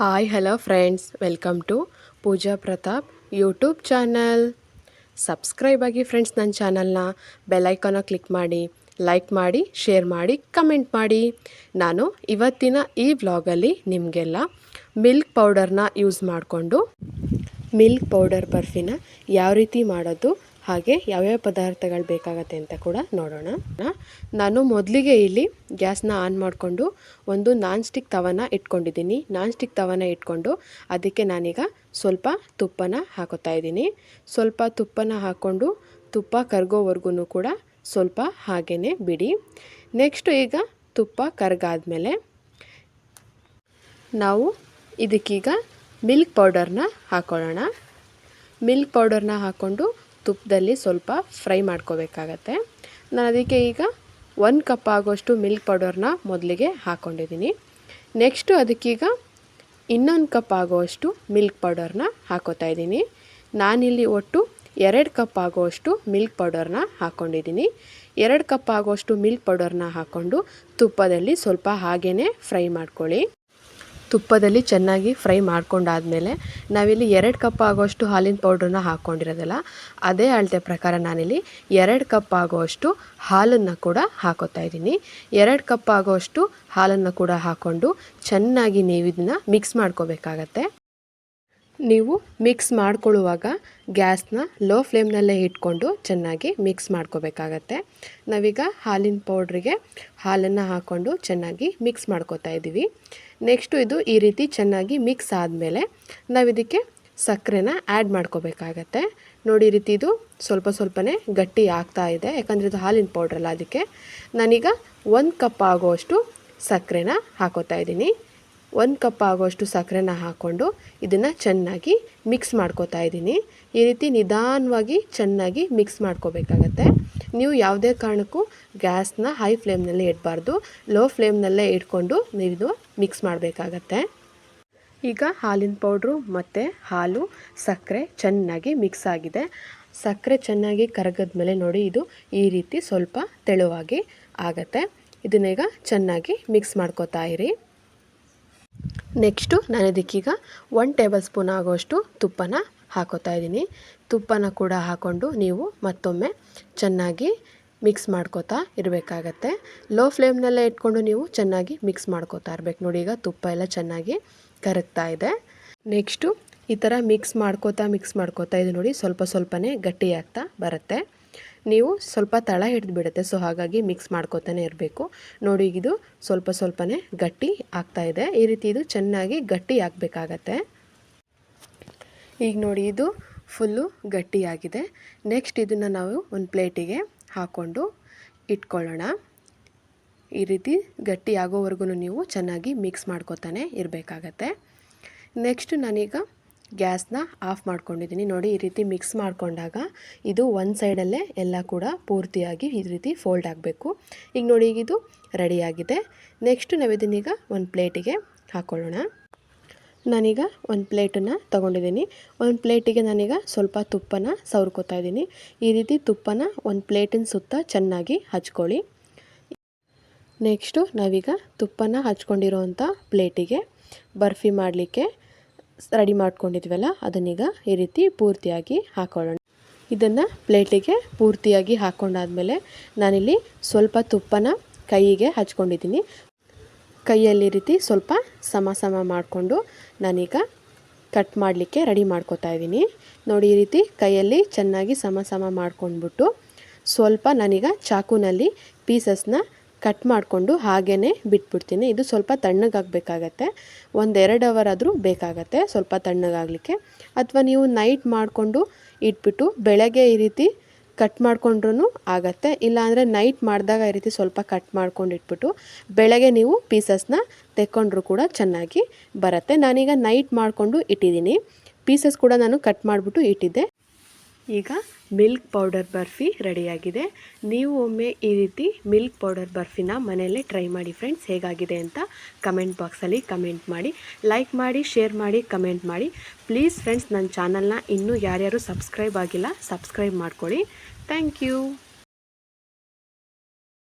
Hi hello friends welcome to Pooja Pratap YouTube channel subscribe ಆಗಿ friends ನನ್ನ ಚಾನಲ್ನ ಬೆಲೈಕನ್ನ ಕ್ಲಿಕ್ ಮಾಡಿ ಲೈಕ್ ಮಾಡಿ ಶೇರ್ ಮಾಡಿ ಕಮೆಂಟ್ ಮಾಡಿ. ನಾನು ಇವತ್ತಿನ ಈ ವ್ಲಾಗಲ್ಲಿ ನಿಮಗೆಲ್ಲ ಮಿಲ್ಕ್ ಪೌಡರ್ನ ಯೂಸ್ ಮಾಡಿಕೊಂಡು ಮಿಲ್ಕ್ ಪೌಡರ್ ಬರ್ಫಿನ ಯಾವ ರೀತಿ ಮಾಡೋದು ಹಾಗೆ ಯಾವ್ಯಾವ ಪದಾರ್ಥಗಳು ಬೇಕಾಗತ್ತೆ ಅಂತ ಕೂಡ ನೋಡೋಣ. ನಾನು ಮೊದಲಿಗೆ ಇಲ್ಲಿ ಗ್ಯಾಸ್ನ ಆನ್ ಮಾಡಿಕೊಂಡು ಒಂದು ನಾನ್ ಸ್ಟಿಕ್ ತವನ ಇಟ್ಕೊಂಡಿದ್ದೀನಿ. ನಾನ್ ಸ್ಟಿಕ್ ತವನ ಇಟ್ಕೊಂಡು ಅದಕ್ಕೆ ನಾನೀಗ ಸ್ವಲ್ಪ ತುಪ್ಪನ ಹಾಕೋತಾ ಇದ್ದೀನಿ. ಸ್ವಲ್ಪ ತುಪ್ಪನ ಹಾಕ್ಕೊಂಡು ತುಪ್ಪ ಕರ್ಗೋವರೆಗೂ ಕೂಡ ಸ್ವಲ್ಪ ಹಾಗೆಯೇ ಬಿಡಿ. ನೆಕ್ಸ್ಟು ಈಗ ತುಪ್ಪ ಕರ್ಗಾದ್ಮೇಲೆ ನಾವು ಇದಕ್ಕೀಗ ಮಿಲ್ಕ್ ಪೌಡರ್ನ ಹಾಕೊಳ್ಳೋಣ. ಮಿಲ್ಕ್ ಪೌಡರ್ನ ಹಾಕ್ಕೊಂಡು ತುಪ್ಪದಲ್ಲಿ ಸ್ವಲ್ಪ ಫ್ರೈ ಮಾಡ್ಕೋಬೇಕಾಗತ್ತೆ. ನಾನು ಅದಕ್ಕೆ ಈಗ ಒಂದು ಕಪ್ ಆಗೋಷ್ಟು ಮಿಲ್ಕ್ ಪೌಡರ್ನ ಮೊದಲಿಗೆ ಹಾಕ್ಕೊಂಡಿದ್ದೀನಿ ನೆಕ್ಸ್ಟು ಅದಕ್ಕೀಗ ಇನ್ನೊಂದು ಕಪ್ ಆಗೋವಷ್ಟು ಮಿಲ್ಕ್ ಪೌಡರ್ನ ಹಾಕೋತಾ ಇದ್ದೀನಿ. ನಾನಿಲ್ಲಿ ಒಟ್ಟು ಎರಡು ಕಪ್ ಆಗೋವಷ್ಟು ಮಿಲ್ಕ್ ಪೌಡರ್ನ ಹಾಕ್ಕೊಂಡಿದ್ದೀನಿ ಎರಡು ಕಪ್ ಆಗೋಷ್ಟು ಮಿಲ್ಕ್ ಪೌಡರ್ನ ಹಾಕ್ಕೊಂಡು ತುಪ್ಪದಲ್ಲಿ ಸ್ವಲ್ಪ ಹಾಗೇ ಫ್ರೈ ಮಾಡ್ಕೊಳ್ಳಿ. ತುಪ್ಪದಲ್ಲಿ ಚೆನ್ನಾಗಿ ಫ್ರೈ ಮಾಡ್ಕೊಂಡಾದಮೇಲೆ ನಾವಿಲ್ಲಿ ಎರಡು ಕಪ್ ಆಗೋಷ್ಟು ಹಾಲಿನ ಪೌಡ್ರನ್ನ ಹಾಕ್ಕೊಂಡಿರೋದಲ್ಲ, ಅದೇ ಅಳತೆ ಪ್ರಕಾರ ನಾನಿಲ್ಲಿ ಎರಡು ಕಪ್ ಆಗೋಷ್ಟು ಹಾಲನ್ನು ಕೂಡ ಹಾಕೋತಾ ಇದ್ದೀನಿ. ಎರಡು ಕಪ್ ಆಗೋಷ್ಟು ಹಾಲನ್ನು ಕೂಡ ಹಾಕ್ಕೊಂಡು ಚೆನ್ನಾಗಿ ನೀವು ಇದನ್ನು ಮಿಕ್ಸ್ ಮಾಡ್ಕೋಬೇಕಾಗತ್ತೆ. ನೀವು ಮಿಕ್ಸ್ ಮಾಡ್ಕೊಳ್ಳುವಾಗ ಗ್ಯಾಸ್ನ ಲೋ ಫ್ಲೇಮ್ನಲ್ಲೇ ಇಟ್ಕೊಂಡು ಚೆನ್ನಾಗಿ ಮಿಕ್ಸ್ ಮಾಡ್ಕೋಬೇಕಾಗತ್ತೆ. ನಾವೀಗ ಹಾಲಿನ ಪೌಡ್ರಿಗೆ ಹಾಲನ್ನು ಹಾಕ್ಕೊಂಡು ಚೆನ್ನಾಗಿ ಮಿಕ್ಸ್ ಮಾಡ್ಕೋತಾ ಇದ್ದೀವಿ. ನೆಕ್ಸ್ಟು ಇದು ಈ ರೀತಿ ಚೆನ್ನಾಗಿ ಮಿಕ್ಸ್ ಆದಮೇಲೆ ನಾವಿದಕ್ಕೆ ಸಕ್ಕರೆನ ಆ್ಯಡ್ ಮಾಡ್ಕೋಬೇಕಾಗತ್ತೆ. ನೋಡಿ ರೀತಿ ಇದು ಸ್ವಲ್ಪ ಸ್ವಲ್ಪನೇ ಗಟ್ಟಿ ಆಗ್ತಾ ಇದೆ. ಯಾಕಂದರೆ ಇದು ಹಾಲಿನ ಪೌಡ್ರಲ್ಲ ಅದಕ್ಕೆ ನಾನೀಗ ಒಂದು ಕಪ್ ಆಗೋಷ್ಟು ಸಕ್ಕರೆನ ಹಾಕೋತಾ ಇದ್ದೀನಿ. ಒಂದು ಕಪ್ ಆಗೋಷ್ಟು ಸಕ್ಕರೆನ ಹಾಕ್ಕೊಂಡು ಇದನ್ನು ಚೆನ್ನಾಗಿ ಮಿಕ್ಸ್ ಮಾಡ್ಕೋತಾ ಇದ್ದೀನಿ. ಈ ರೀತಿ ನಿಧಾನವಾಗಿ ಚೆನ್ನಾಗಿ ಮಿಕ್ಸ್ ಮಾಡ್ಕೋಬೇಕಾಗತ್ತೆ. ನೀವು ಯಾವುದೇ ಕಾರಣಕ್ಕೂ ಗ್ಯಾಸ್ನ ಹೈ ಫ್ಲೇಮ್ನಲ್ಲೇ ಇಡಬಾರ್ದು. ಲೋ ಫ್ಲೇಮ್ನಲ್ಲೇ ಇಟ್ಕೊಂಡು ನೀವು ಮಿಕ್ಸ್ ಮಾಡಬೇಕಾಗತ್ತೆ. ಈಗ ಹಾಲಿನ ಪೌಡ್ರು ಮತ್ತು ಹಾಲು ಸಕ್ಕರೆ ಚೆನ್ನಾಗಿ ಮಿಕ್ಸ್ ಆಗಿದೆ. ಸಕ್ಕರೆ ಚೆನ್ನಾಗಿ ಕರಗದ ಮೇಲೆ ನೋಡಿ, ಇದು ಈ ರೀತಿ ಸ್ವಲ್ಪ ತೆಳುವಾಗಿ ಆಗತ್ತೆ. ಇದನ್ನೀಗ ಚೆನ್ನಾಗಿ ಮಿಕ್ಸ್ ಮಾಡ್ಕೋತಾ ಇರಿ. ನೆಕ್ಸ್ಟು ನಾನು ಇದಕ್ಕೀಗ ಒನ್ ಟೇಬಲ್ ಸ್ಪೂನ್ ಆಗೋಷ್ಟು ತುಪ್ಪನ ಹಾಕೋತಾ ಇದ್ದೀನಿ. ತುಪ್ಪನ ಕೂಡ ಹಾಕ್ಕೊಂಡು ನೀವು ಮತ್ತೊಮ್ಮೆ ಚೆನ್ನಾಗಿ ಮಿಕ್ಸ್ ಮಾಡ್ಕೋತಾ ಇರಬೇಕಾಗತ್ತೆ. ಲೋ ಫ್ಲೇಮ್ನಲ್ಲೇ ಇಟ್ಕೊಂಡು ನೀವು ಚೆನ್ನಾಗಿ ಮಿಕ್ಸ್ ಮಾಡ್ಕೋತಾ ಇರಬೇಕು. ನೋಡಿ, ಈಗ ತುಪ್ಪ ಎಲ್ಲ ಚೆನ್ನಾಗಿ ಕರಗ್ತಾ ಇದೆ. ನೆಕ್ಸ್ಟು ಈ ಥರ ಮಿಕ್ಸ್ ಮಾಡ್ಕೋತಾ ಮಿಕ್ಸ್ ಮಾಡ್ಕೋತಾ ಇದು ನೋಡಿ ಸ್ವಲ್ಪ ಸ್ವಲ್ಪನೇ ಗಟ್ಟಿಯಾಗ್ತಾ ಬರುತ್ತೆ. ನೀವು ಸ್ವಲ್ಪ ತಳ ಹಿಡಿದು ಬಿಡುತ್ತೆ. ಸೊ ಹಾಗಾಗಿ ಮಿಕ್ಸ್ ಮಾಡ್ಕೋತಾನೆ ಇರಬೇಕು. ನೋಡಿ, ಇದು ಸ್ವಲ್ಪ ಸ್ವಲ್ಪನೇ ಗಟ್ಟಿ ಆಗ್ತಾ ಇದೆ. ಈ ರೀತಿ ಇದು ಚೆನ್ನಾಗಿ ಗಟ್ಟಿ ಆಗಬೇಕಾಗತ್ತೆ. ಈಗ ನೋಡಿ, ಇದು ಫುಲ್ಲು ಗಟ್ಟಿಯಾಗಿದೆ. ನೆಕ್ಸ್ಟ್ ಇದನ್ನು ನಾವು ಒಂದು ಪ್ಲೇಟಿಗೆ ಹಾಕ್ಕೊಂಡು ಇಟ್ಕೊಳ್ಳೋಣ. ಈ ರೀತಿ ಗಟ್ಟಿ ಆಗೋವರೆಗೂ ನೀವು ಚೆನ್ನಾಗಿ ಮಿಕ್ಸ್ ಮಾಡ್ಕೋತಾನೆ ಇರಬೇಕಾಗತ್ತೆ. ನೆಕ್ಸ್ಟ್ ನಾನೀಗ ಗ್ಯಾಸ್ನ ಆಫ್ ಮಾಡ್ಕೊಂಡಿದ್ದೀನಿ. ನೋಡಿ, ಈ ರೀತಿ ಮಿಕ್ಸ್ ಮಾಡಿಕೊಂಡಾಗ ಇದು ಒಂದು ಸೈಡಲ್ಲೇ ಎಲ್ಲ ಕೂಡ ಪೂರ್ತಿಯಾಗಿ ಈ ರೀತಿ ಫೋಲ್ಡ್ ಆಗಬೇಕು. ಈಗ ನೋಡಿ ಈಗ ಇದು ರೆಡಿಯಾಗಿದೆ ನೆಕ್ಸ್ಟ್ ನಾವು ಇದನ್ನೀಗ ಒಂದು ಪ್ಲೇಟಿಗೆ ಹಾಕ್ಕೊಳ್ಳೋಣ ನಾನೀಗ ಒಂದು ಪ್ಲೇಟನ್ನು ತೊಗೊಂಡಿದ್ದೀನಿ. ಒಂದು ಪ್ಲೇಟಿಗೆ ನಾನೀಗ ಸ್ವಲ್ಪ ತುಪ್ಪನ ಸವರ್ಕೋತಾ ಇದ್ದೀನಿ. ಈ ರೀತಿ ತುಪ್ಪನ ಒಂದು ಪ್ಲೇಟಿನ ಸುತ್ತ ಚೆನ್ನಾಗಿ ಹಚ್ಕೊಳ್ಳಿ. ನೆಕ್ಸ್ಟು ನಾವೀಗ ತುಪ್ಪನ ಹಚ್ಕೊಂಡಿರೋವಂಥ ಪ್ಲೇಟಿಗೆ ಬರ್ಫಿ ಮಾಡಲಿಕ್ಕೆ ರೆಡಿ ಮಾಡ್ಕೊಂಡಿದ್ವಲ್ಲ, ಅದನ್ನೀಗ ಈ ರೀತಿ ಪೂರ್ತಿಯಾಗಿ ಹಾಕೊಳ್ಳೋಣ. ಇದನ್ನು ಪ್ಲೇಟಿಗೆ ಪೂರ್ತಿಯಾಗಿ ಹಾಕ್ಕೊಂಡಾದಮೇಲೆ ನಾನಿಲ್ಲಿ ಸ್ವಲ್ಪ ತುಪ್ಪನ ಕೈಗೆ ಹಚ್ಕೊಂಡಿದ್ದೀನಿ. ಕೈಯಲ್ಲಿ ರೀತಿ ಸ್ವಲ್ಪ ಸಮ ಸಮ ಮಾಡಿಕೊಂಡು ನಾನೀಗ ಕಟ್ ಮಾಡಲಿಕ್ಕೆ ರೆಡಿ ಮಾಡ್ಕೋತಾ ಇದ್ದೀನಿ. ನೋಡಿ ಈ ರೀತಿ ಕೈಯಲ್ಲಿ ಚೆನ್ನಾಗಿ ಸಮ ಸಮ ಮಾಡ್ಕೊಂಡ್ಬಿಟ್ಟು ಸ್ವಲ್ಪ ನಾನೀಗ ಚಾಕುನಲ್ಲಿ ಪೀಸಸ್ನ ಕಟ್ ಮಾಡಿಕೊಂಡು ಹಾಗೇ ಬಿಟ್ಬಿಡ್ತೀನಿ. ಇದು ಸ್ವಲ್ಪ ತಣ್ಣಗಾಗಬೇಕಾಗತ್ತೆ. ಒಂದೆರಡು ಅವರ್ ಆದರೂ ಬೇಕಾಗತ್ತೆ ಸ್ವಲ್ಪ ತಣ್ಣಗಾಗಲಿಕ್ಕೆ. ಅಥವಾ ನೀವು ನೈಟ್ ಮಾಡಿಕೊಂಡು ಇಟ್ಬಿಟ್ಟು ಬೆಳಗ್ಗೆ ಈ ರೀತಿ ಕಟ್ ಮಾಡ್ಕೊಂಡ್ರೂ ಆಗತ್ತೆ. ಇಲ್ಲಾಂದರೆ ನೈಟ್ ಮಾಡಿದಾಗ ಈ ರೀತಿ ಸ್ವಲ್ಪ ಕಟ್ ಮಾಡ್ಕೊಂಡು ಇಟ್ಬಿಟ್ಟು ಬೆಳಗ್ಗೆ ನೀವು ಪೀಸಸ್ನ ತೆಕ್ಕೊಂಡ್ರೂ ಕೂಡ ಚೆನ್ನಾಗಿ ಬರುತ್ತೆ. ನಾನೀಗ ನೈಟ್ ಮಾಡಿಕೊಂಡು ಇಟ್ಟಿದ್ದೀನಿ. ಪೀಸಸ್ ಕೂಡ ನಾನು ಕಟ್ ಮಾಡಿಬಿಟ್ಟು ಇಟ್ಟಿದ್ದೆ. ಈಗ ಮಿಲ್ಕ್ ಪೌಡರ್ ಬರ್ಫಿ ರೆಡಿಯಾಗಿದೆ. ನೀವು ಒಮ್ಮೆ ಈ ರೀತಿ ಮಿಲ್ಕ್ ಪೌಡರ್ ಬರ್ಫಿನ ಮನೆಯಲ್ಲೇ ಟ್ರೈ ಮಾಡಿ ಫ್ರೆಂಡ್ಸ್, ಹೇಗಾಗಿದೆ ಅಂತ ಕಮೆಂಟ್ ಬಾಕ್ಸಲ್ಲಿ ಕಮೆಂಟ್ ಮಾಡಿ. ಲೈಕ್ ಮಾಡಿ, ಶೇರ್ ಮಾಡಿ, ಕಮೆಂಟ್ ಮಾಡಿ. ಪ್ಲೀಸ್ ಫ್ರೆಂಡ್ಸ್, ನನ್ನ ಚಾನಲ್ನ ಇನ್ನೂ ಯಾರ್ಯಾರು ಸಬ್ಸ್ಕ್ರೈಬ್ ಆಗಿಲ್ಲ, ಸಬ್ಸ್ಕ್ರೈಬ್ ಮಾಡ್ಕೊಳ್ಳಿ. Thank you.